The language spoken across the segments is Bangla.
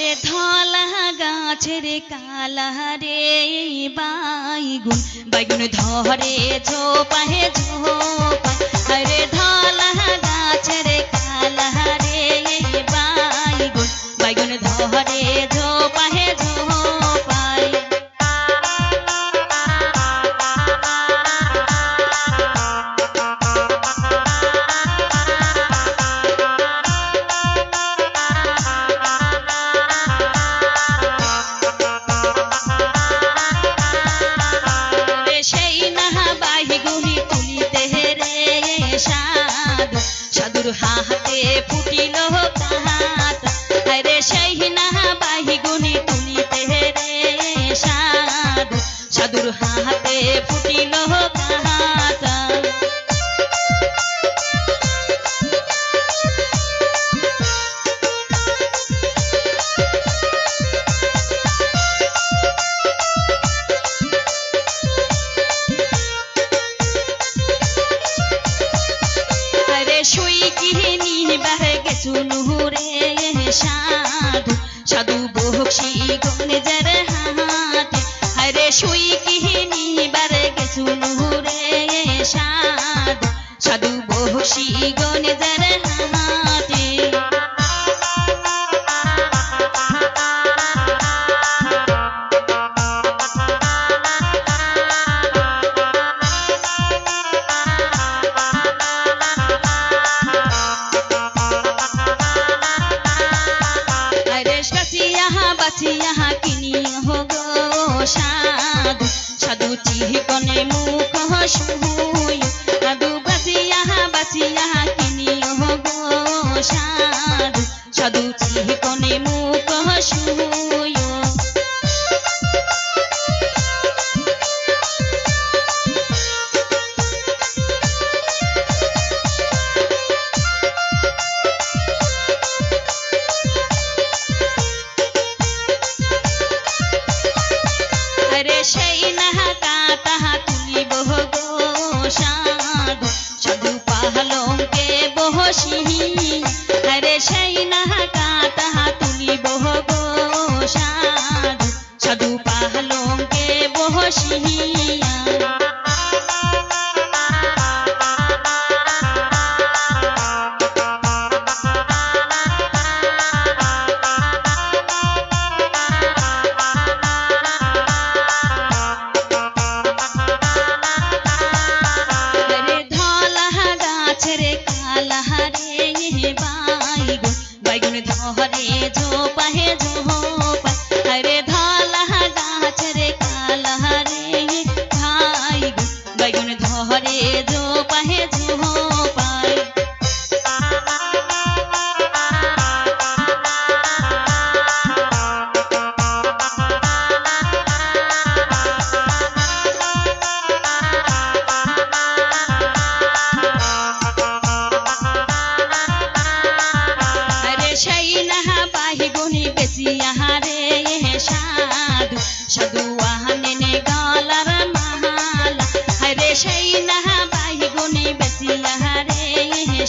রে ধলা গাছের কালা রে বাইগুন। বাইগুন ধরে ঝোপাহে ঝোপা রে ধলা গাছের কালা রে বাইগুন। বাইগুন ধরে ঝোপাহে সাধু। সাধুর হাতে ফুটিল কাহাত রে সেই না বাহি গুনি তুলিতে রে সাধু। সাধুর হাতে শুই কিহিনি বারে গেছু নুহুরে সাধু। সাধু বহসি গনে যার সাধু বাইগুন বাইগুন ধরে ঝোপাহে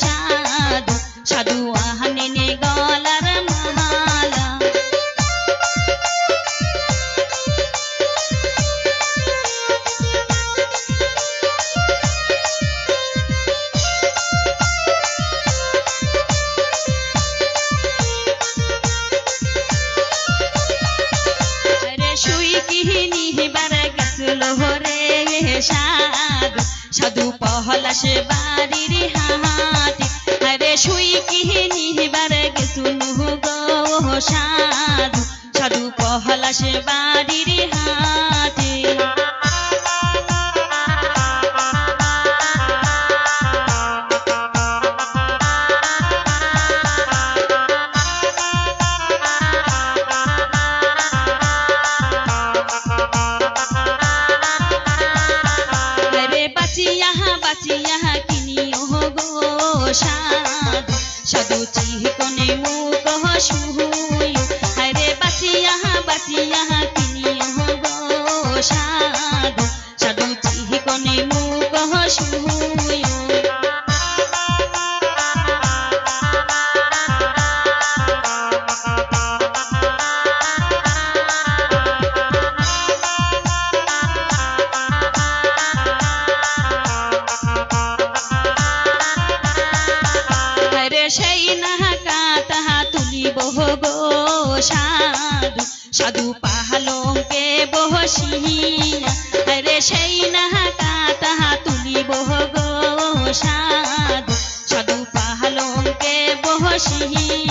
সাধু সাধু আহানে সাধু পহলা সে বাড়ির হাতি। আরে শুই কিহিনি গেছু নুহু গো সাধু। সাধু পহলা সে বাড়ির হাতি। সাধু। চিহ্ন মুখ সাধু পাহালকে বহসিয়া রে সেই না তাহা তুলিব গো সাধু। সাধু পাহালকে বহসিয়া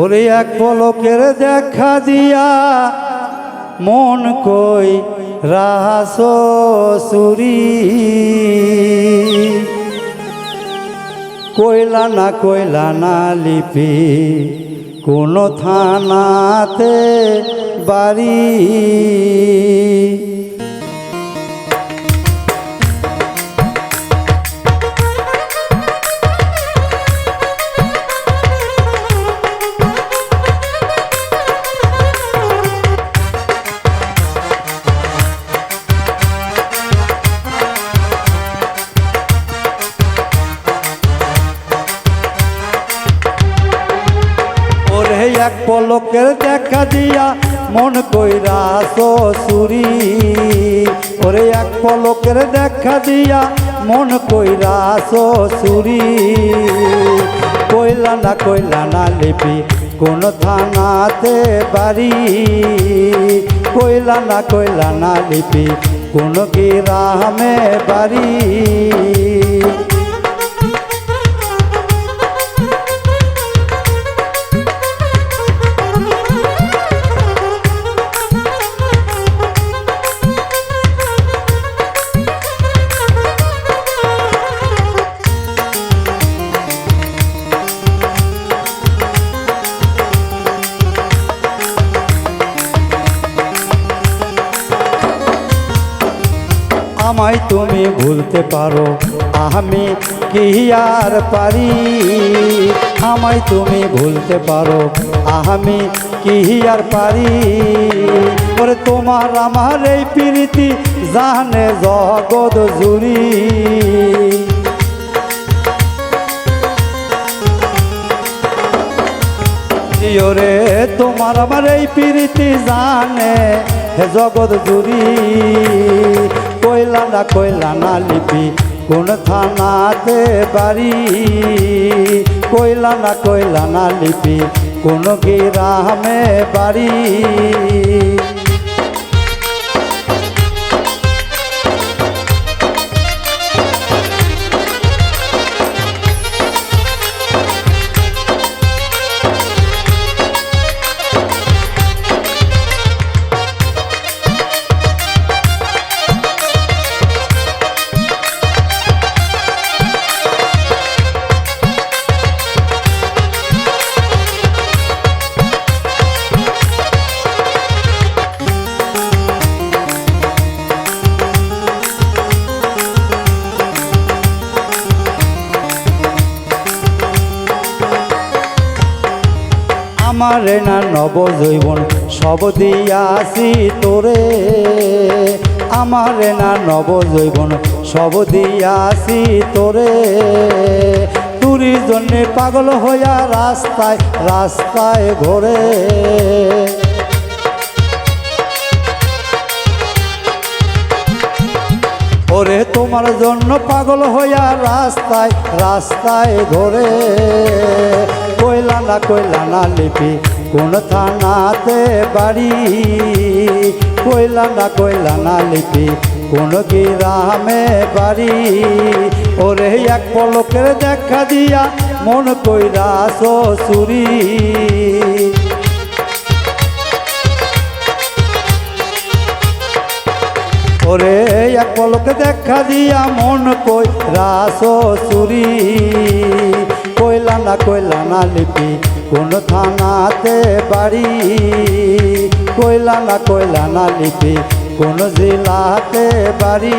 ওরে এক পলকের দেখা দিয়া মন কই রাস সুরি। কইলা না কইলা না লিপি, কোনো থানাতে বাড়ি। পলকের দেখা দিয়া মন কইরা শ্বশুরি। ওরে এক পলকের দেখা দিয়া মন কইরা শ্বশুরি। কইলা না কইলা না লিপি, কোন থানাতে বাড়ি। কইলা না কইলা না লিপি, কোন গ্রামে বাড়ি। আমায় তুমি ভুলতে পারো। আমি কি আর পারি? আমায় তুমি ভুলতে পারো। আমি কি আর পারি? ওরে তোমার আমার এই প্রীতি জানে জগৎ জুড়ি। ওরে তোমার আমার এই প্রীতি জানে হে জগৎ জুড়ি। না কইলা না লিপি? কোন থানাতে বাড়ি? কইলা না কইলা না লিপি? কোন গ্রামে বাড়ি? আমারে না নব জৈবন, সব দিয়াছি তোরে। আমার না নব জৈবন, সব দিয়াছি তোরে। তুরির জন্যে পাগল হইয়া রাস্তায় রাস্তায় ঘোরে। ওরে তোমার জন্য পাগল হইয়া রাস্তায় রাস্তায় ঘোরে কইলা না কইলা না লিপি, কোন থানাতে বাড়ি? কইলা না কইলা না লিপি, কোন গ্রামে বাড়ি? ওরে এক পলকের দেখা দিয়া মন কইরা শ্বশুরি দিয়া মন কই, রাস সুরি। কইলা না কইলা না লিপি, কোন থানাতে বাড়ি। কইলা না কইলা না লিপি, কোন জেলাতে বাড়ি।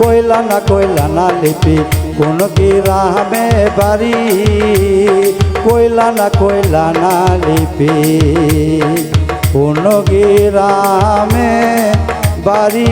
কইলা না কইলা না লিপি, কোন গ্রামে বাড়ি। কইলা না কইলা না লিপি, কোন গ্রামে বাড়ি।